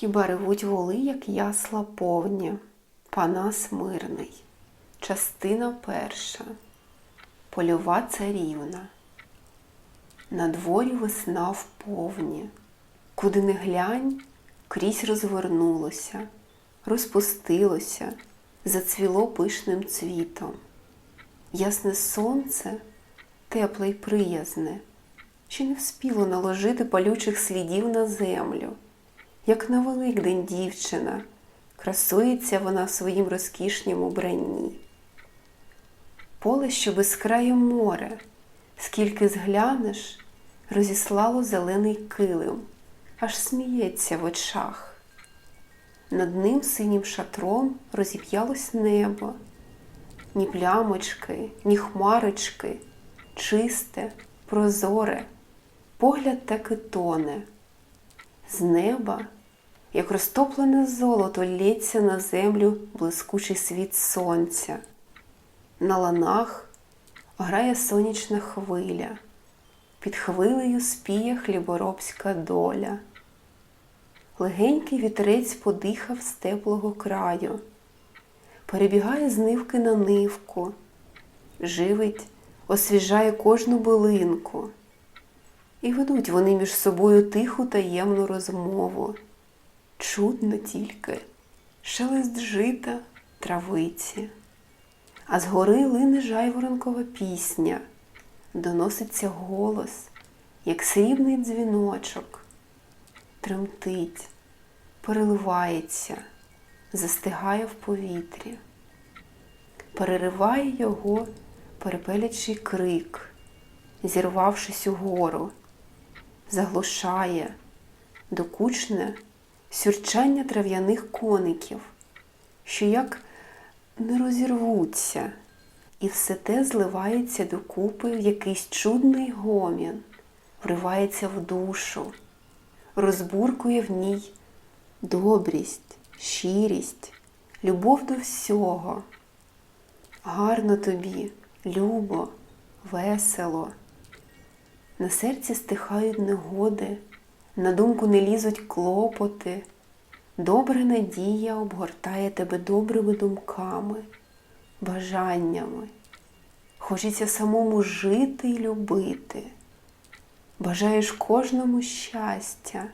Хіба ревуть воли, як ясла повні, Панас мирний, частина перша, польова царівна. На дворі весна вповні, куди не глянь, крізь розвернулося, розпустилося, зацвіло пишним цвітом. Ясне сонце, тепле й приязне, ще не вспіло наложити палючих слідів на землю. Як на Великдень дівчина, красується вона в своїм розкішнім убранні. Поле, що безкрає море, скільки зглянеш, розіслало зелений килим, аж сміється в очах. Над ним синім шатром розіп'ялось небо, ні плямочки, ні хмарочки, чисте, прозоре, погляд так і тоне. З неба, як розтоплене золото, лється на землю блискучий світ сонця. На ланах грає сонячна хвиля, під хвилею спіє хліборобська доля. Легенький вітерець подихав з теплого краю, перебігає з нивки на нивку, живить, освіжає кожну билинку. І ведуть вони між собою тиху таємну розмову. Чудно тільки шелест жита травиці, а згори лине жайворонкова пісня, доноситься голос, як срібний дзвіночок, тремтить, переливається, застигає в повітрі, перериває його перепелячий крик, зірвавшись угору заглушає докучне сюрчання трав'яних коників, що як не розірвуться, і все те зливається докупи в якийсь чудний гомін, вривається в душу, розбуркує в ній добрість, щирість, любов до всього. Гарно тобі, любо, весело. На серці стихають негоди, на думку не лізуть клопоти. Добра надія обгортає тебе добрими думками, бажаннями. Хочеться самому жити і любити. Бажаєш кожному щастя.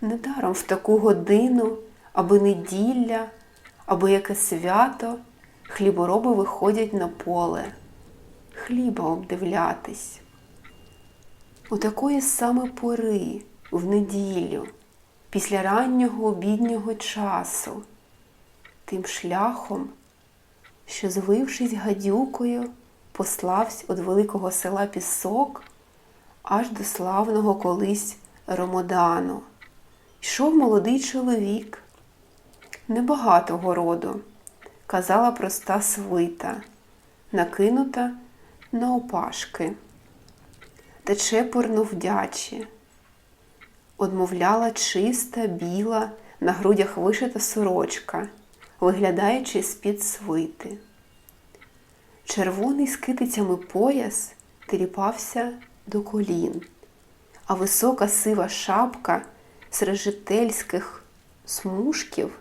Недаром в таку годину, аби неділя, аби яке свято, хлібороби виходять на поле, хліба обдивлятись. У такої саме пори, в неділю, після раннього обіднього часу, тим шляхом, що, звившись гадюкою, пославсь від великого села Пісок аж до славного колись Ромодану, йшов молодий чоловік, небагатого роду, казала проста свита, накинута на опашки та чепурно вдячі. Одмовляла чиста, біла, на грудях вишита сорочка, виглядаючи з-під свити. Червоний з китицями пояс тріпався до колін, а висока сива шапка з режетельських смужків,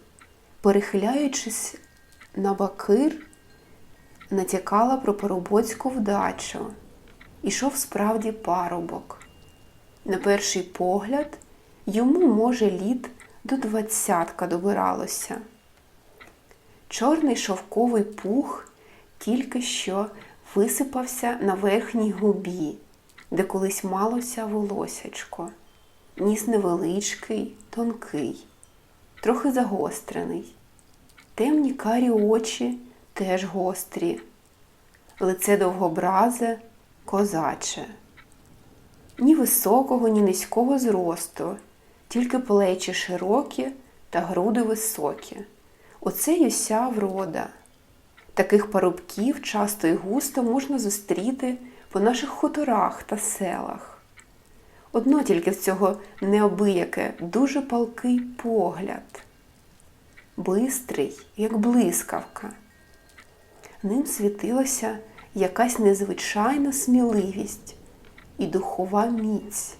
перехиляючись на бакир, натякала про поробоцьку вдачу ішов справді парубок. На перший погляд, йому, може, літ до двадцятка добиралося. Чорний шовковий пух тільки що висипався на верхній губі, де колись малося волосячко. Ніс невеличкий, тонкий, трохи загострений. Темні карі очі теж гострі, лице довгобразе, козаче. Ні високого, ні низького зросту, тільки плечі широкі та груди високі. Оце й уся врода. Таких парубків часто і густо можна зустріти по наших хуторах та селах. Одно тільки в цього необияке, дуже палкий погляд, бистрий, як блискавка. Ним світилося якась незвичайна сміливість і духова міць,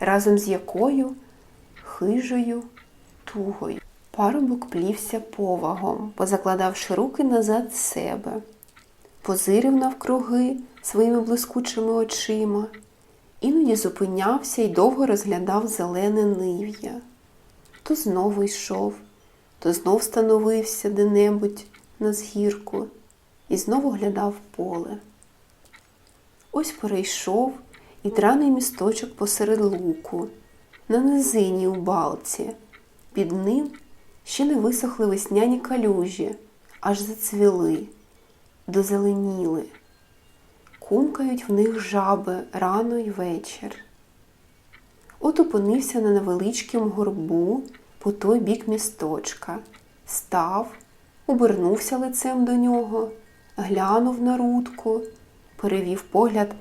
разом з якою хижою тугою. Парубок плівся повагом, позакладавши руки назад себе, позирив навкруги своїми блискучими очима, іноді зупинявся і довго розглядав зелене нив'я. То знову йшов, то знов становився де-небудь на згірку і знову глядав поле. Ось перейшов і драний місточок посеред луку, на низині у балці. Під ним ще не висохли весняні калюжі, аж зацвіли, дозеленіли. Кумкають в них жаби рано й вечір. От опинився на невеличкім горбу по той бік місточка, став, обернувся лицем до нього, глянув на рудку, перевів погляд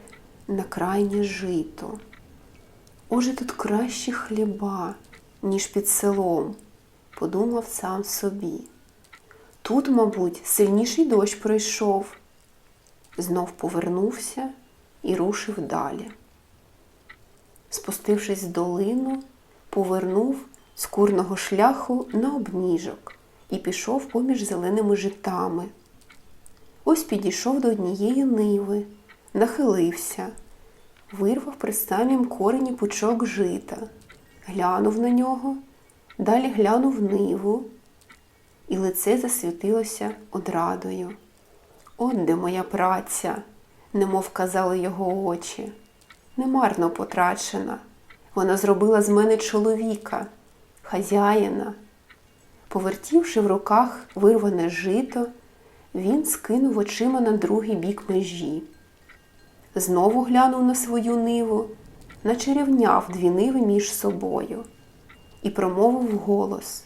на крайнє жито. Оже тут кращі хліба, ніж під селом, подумав сам собі. Тут, мабуть, сильніший дощ пройшов. Знов повернувся і рушив далі. Спустившись в долину, повернув з курного шляху на обніжок і пішов поміж зеленими житами. Ось підійшов до однієї ниви, нахилився, вирвав при самім корені пучок жита, глянув на нього, далі глянув ниву, і лице засвітилося одрадою. От де моя праця, немов казали його очі, немарно потрачена. Вона зробила з мене чоловіка, хазяїна. Повертівши в руках вирване жито, він скинув очима на другий бік межі. Знову глянув на свою ниву, наче рівняв дві ниви між собою, і промовив голос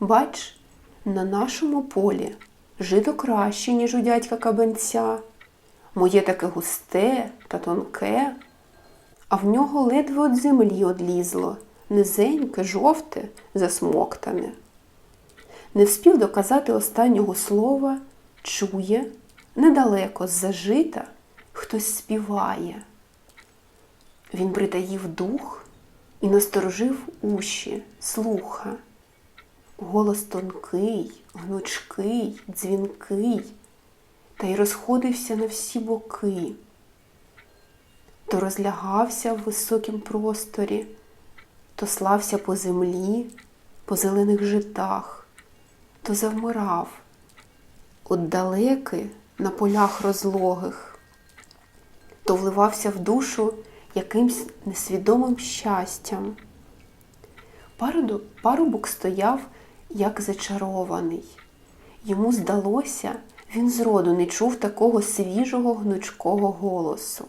Бач, на нашому полі жито краще, ніж у дядька кабанця. Моє таке густе та тонке, а в нього ледве від землі одлізло, низеньке, жовте, засмоктане. Не вспів доказати останнього слова, чує, недалеко з-за хтось співає. Він притаїв дух і насторожив уші, слуха. Голос тонкий, гнучкий, дзвінкий, та й розходився на всі боки, то розлягався в високім просторі, то слався по землі, по зелених житах, то завмирав отдалеки на полях розлогих, то вливався в душу якимсь несвідомим щастям. Парубок, стояв, як зачарований. Йому здалося, він зроду не чув такого свіжого гнучкого голосу.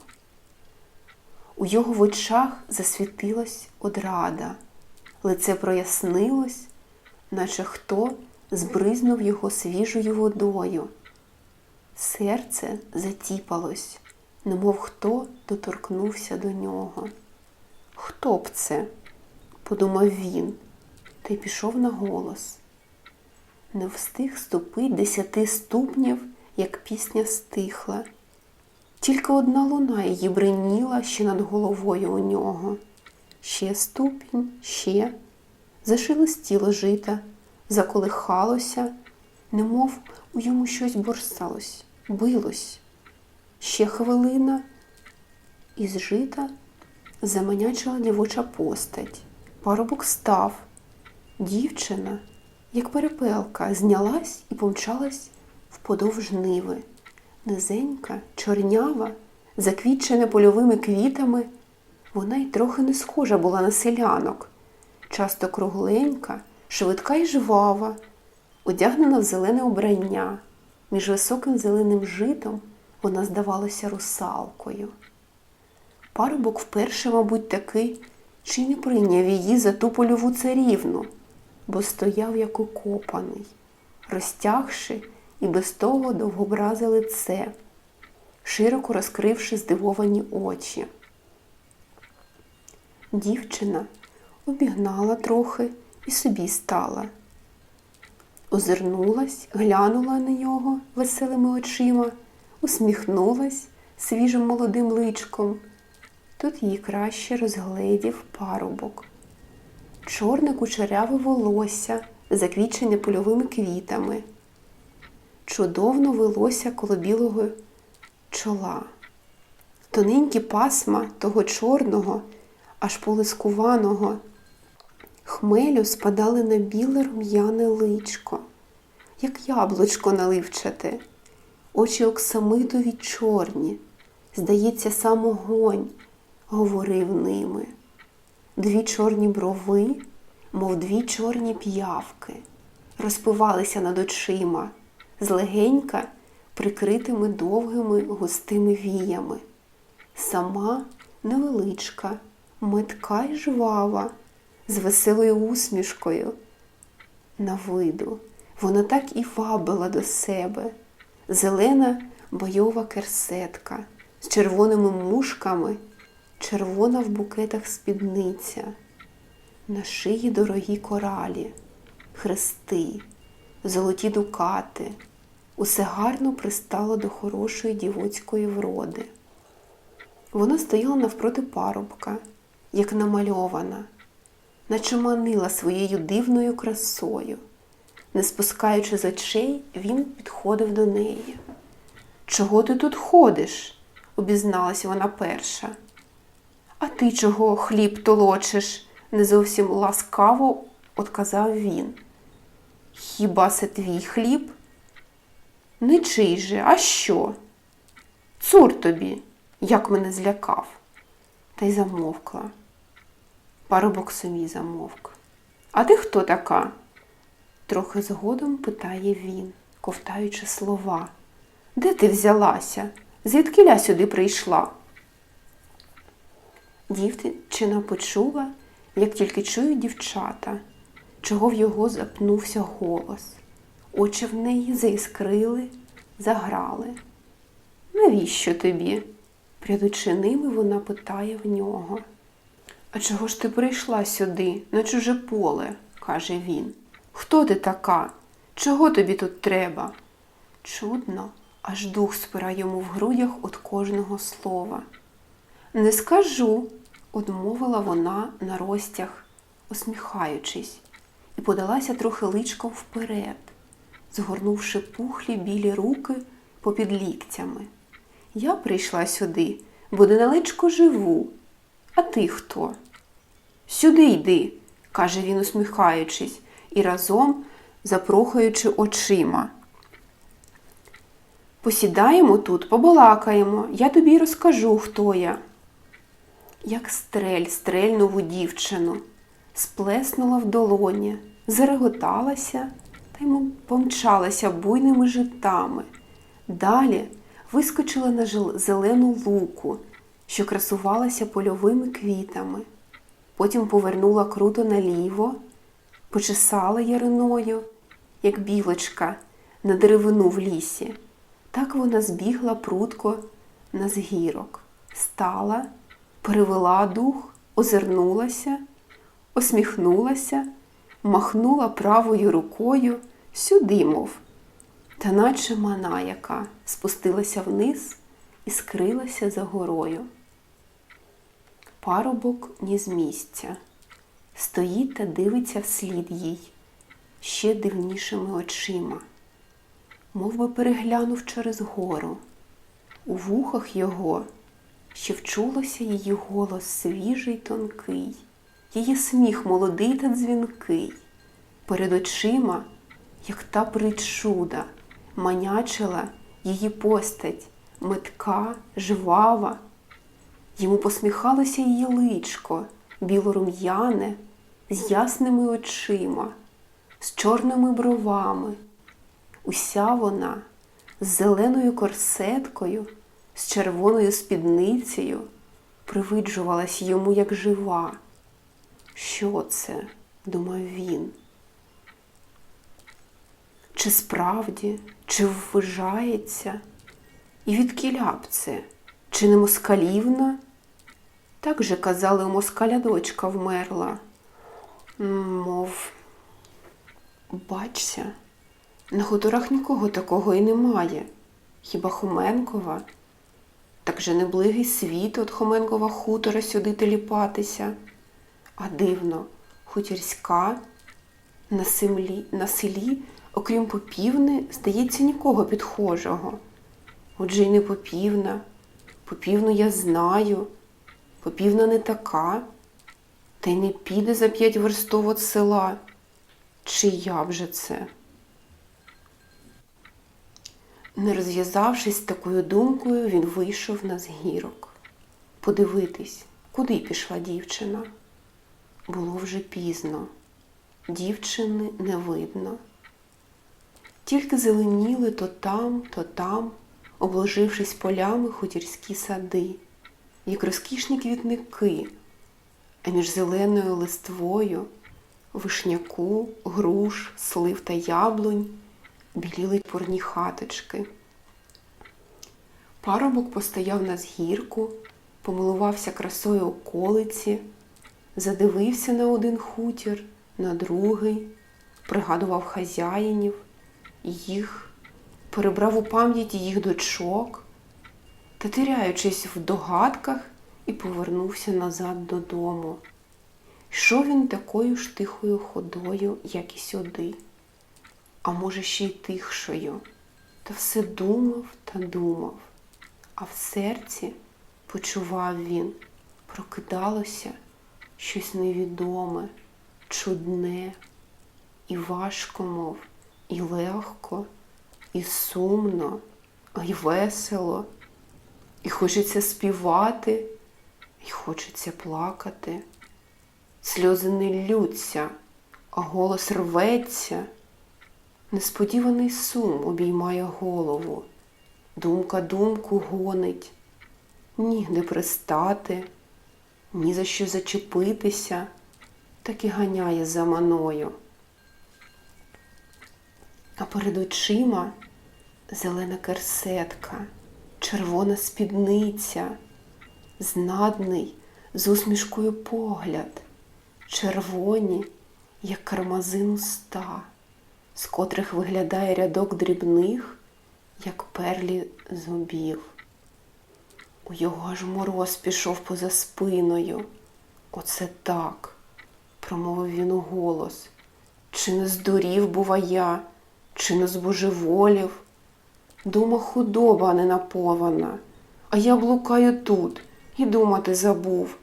У його в очах засвітилась одрада, лице прояснилось, наче хто збризнув його свіжою водою. Серце затіпалось, немов хто доторкнувся до нього. Хто б це? подумав він, та й пішов на голос. Не встиг ступить десяти ступнів, як пісня стихла. Тільки одна луна її бриніла ще над головою у нього. Ще ступінь, ще зашелестіло жита, заколихалося, немов у йому щось борсалось, билось. Ще хвилина, і з жита заманячила дівоча постать. Парубок став. Дівчина, як перепелка, знялась і помчалась вподовж ниви. Низенька, чорнява, заквітчена польовими квітами, вона й трохи не схожа була на селянок, часто кругленька, швидка й жвава, одягнена в зелене обрання. Між високим зеленим житом вона здавалася русалкою. Парубок вперше, мабуть, такий, чи не прийняв її за ту польову царівну, бо стояв як укопаний, розтягши і без того довгобразе лице, широко розкривши здивовані очі. Дівчина обігнала трохи і собі стала. Озирнулась, глянула на нього веселими очима, усміхнулась свіжим молодим личком. Тут її краще розгледів парубок. чорне кучеряве волосся, заквічене польовими квітами. Чудовно велося коло білого чола. Тоненькі пасма того чорного, аж полискуваного хмелю спадали на біле рум'яне личко, як яблучко наливчате, очі оксамитові чорні, здається, сам огонь говорив ними. Дві чорні брови, мов дві чорні п'явки, розпивалися над очима, злегенька прикритими довгими густими віями. Сама невеличка, метка й жвава, з веселою усмішкою. На виду вона так і вабила до себе. Зелена бойова керсетка з червоними мушками, червона в букетах спідниця, на шиї дорогі коралі, хрести, золоті дукати. Усе гарно пристало до хорошої дівоцької вроди. Вона стояла навпроти парубка, як намальована, наче манила своєю дивною красою. Не спускаючи з очей, він підходив до неї. Чого ти тут ходиш? обізналась вона перша. А ти чого хліб толочиш? не зовсім ласкаво отказав він. Хіба це твій хліб? Не чий же, а що? Цур тобі, як мене злякав, та й замовкла. Парубок самі замовк. А ти хто така? Трохи згодом питає він, ковтаючи слова. Де ти взялася? Звідкиля сюди прийшла? Дівчина почула, як тільки чують дівчата, чого в його запнувся голос. Очі в неї заіскрили, заграли. Навіщо тобі? Прядучи ними, вона питає в нього. А чого ж ти прийшла сюди, на чуже поле? каже він. Хто ти така? Чого тобі тут треба? Чудно, аж дух спира йому в грудях від кожного слова. Не скажу, одмовила вона на розтяг, усміхаючись, і подалася трохи личком вперед, згорнувши пухлі білі руки попід ліктями. Я прийшла сюди, бо недалечко живу. А ти хто? Сюди йди, каже він, усміхаючись, і разом запрохаючи очима. Посідаємо тут, побалакаємо, я тобі розкажу, хто я. Як стрель стрельнув у дівчину, сплеснула в долоні, зареготалася та й помчалася буйними житами. Далі вискочила на зелену луку, що красувалася польовими квітами. Потім повернула круто наліво, почесала яриною, як білочка на деревину в лісі. Так вона збігла прутко на згірок, стала, перевела дух, озирнулася, осміхнулася, махнула правою рукою сюди, мов, та наче мана яка спустилася вниз і скрилася за горою. Парубок ні з місця, стоїть та дивиться вслід їй ще дивнішими очима, мов би переглянув через гору. У вухах його ще вчулося її голос свіжий тонкий, її сміх молодий та дзвінкий, перед очима, як та причуда, манячила її постать, метка, жвава. Йому посміхалося її личко, білорум'яне, з ясними очима, з чорними бровами. Уся вона з зеленою корсеткою, з червоною спідницею привиджувалась йому як жива. Що це? думав він. Чи справді, чи ввижається? І від кіляп це? Чи не москалівна? Так же казали, у москаля дочка вмерла. Мов, бачся, на хуторах нікого такого і немає. Хіба Хоменкова? Так же неблигий світ от Хоменкова хутора сюди теліпатися. А дивно, хутірська. На селі, на селі, окрім попівни, здається, нікого підхожого. Отже, й не попівна. Попівну я знаю. Попівна не така, та й не піде за п'ять верстов від села. Чи я б це? Не розв'язавшись такою думкою, він вийшов на згірок. Подивитись, куди пішла дівчина. Було вже пізно. Дівчини не видно. Тільки зеленіли то там, то там, обложившись полями хутірські сади, як розкішні квітники, а між зеленою листвою, вишняку, груш, слив та яблунь біліли порні хаточки. Парубок постояв на згірку, помилувався красою околиці, задивився на один хутір, на другий, пригадував хазяїнів, їх, перебрав у пам'яті їх дочок та, теряючись в догадках, і повернувся назад додому. Йшов він такою ж тихою ходою, як і сюди, а може, ще й тихшою, та все думав та думав, а в серці почував він, прокидалося щось невідоме, чудне, і важко, мов, і легко, і сумно, і весело, і хочеться співати, і хочеться плакати. Сльози не ллються, а голос рветься. Несподіваний сум обіймає голову, думка думку гонить, нігде пристати, ні за що зачепитися, так і ганяє за маною. А перед очима зелена керсетка, червона спідниця, знадний з усмішкою погляд, червоні, як кармазин уста, з котрих виглядає рядок дрібних, як перлі зубів. У його аж мороз пішов поза спиною. Оце так, промовив він у голос. Чи не здурів, бува я, чи не збожеволів? Дума худоба, не напована, а я блукаю тут і думати забув.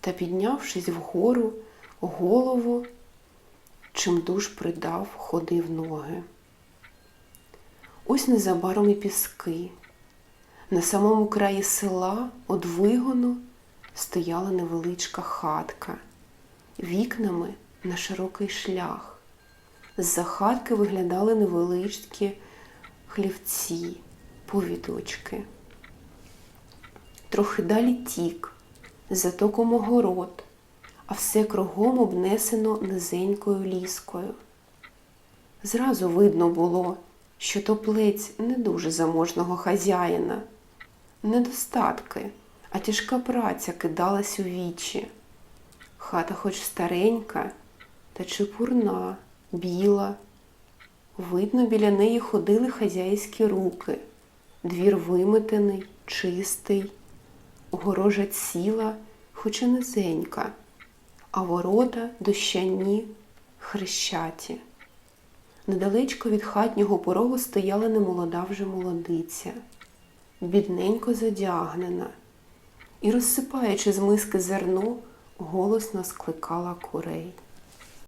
Та піднявшись вгору, голову, чим душ придав, ходив ноги. Ось незабаром і піски. На самому краї села од вигону стояла невеличка хатка, вікнами на широкий шлях. З-за хатки виглядали невеличкі хлівці, повідочки. Трохи далі тік, за током огород, а все кругом обнесено низенькою ліскою. Зразу видно було, що то плець не дуже заможного хазяїна. Недостатки, а тяжка праця кидалась у вічі. Хата хоч старенька, та чепурна, біла. Видно, біля неї ходили хазяйські руки. Двір виметений, чистий, огорожа ціла, хоч і низенька, а ворота дощані, хрещаті. Недалечко від хатнього порогу стояла немолода вже молодиця, бідненько задягнена, і, розсипаючи з миски зерно, голосно скликала курей.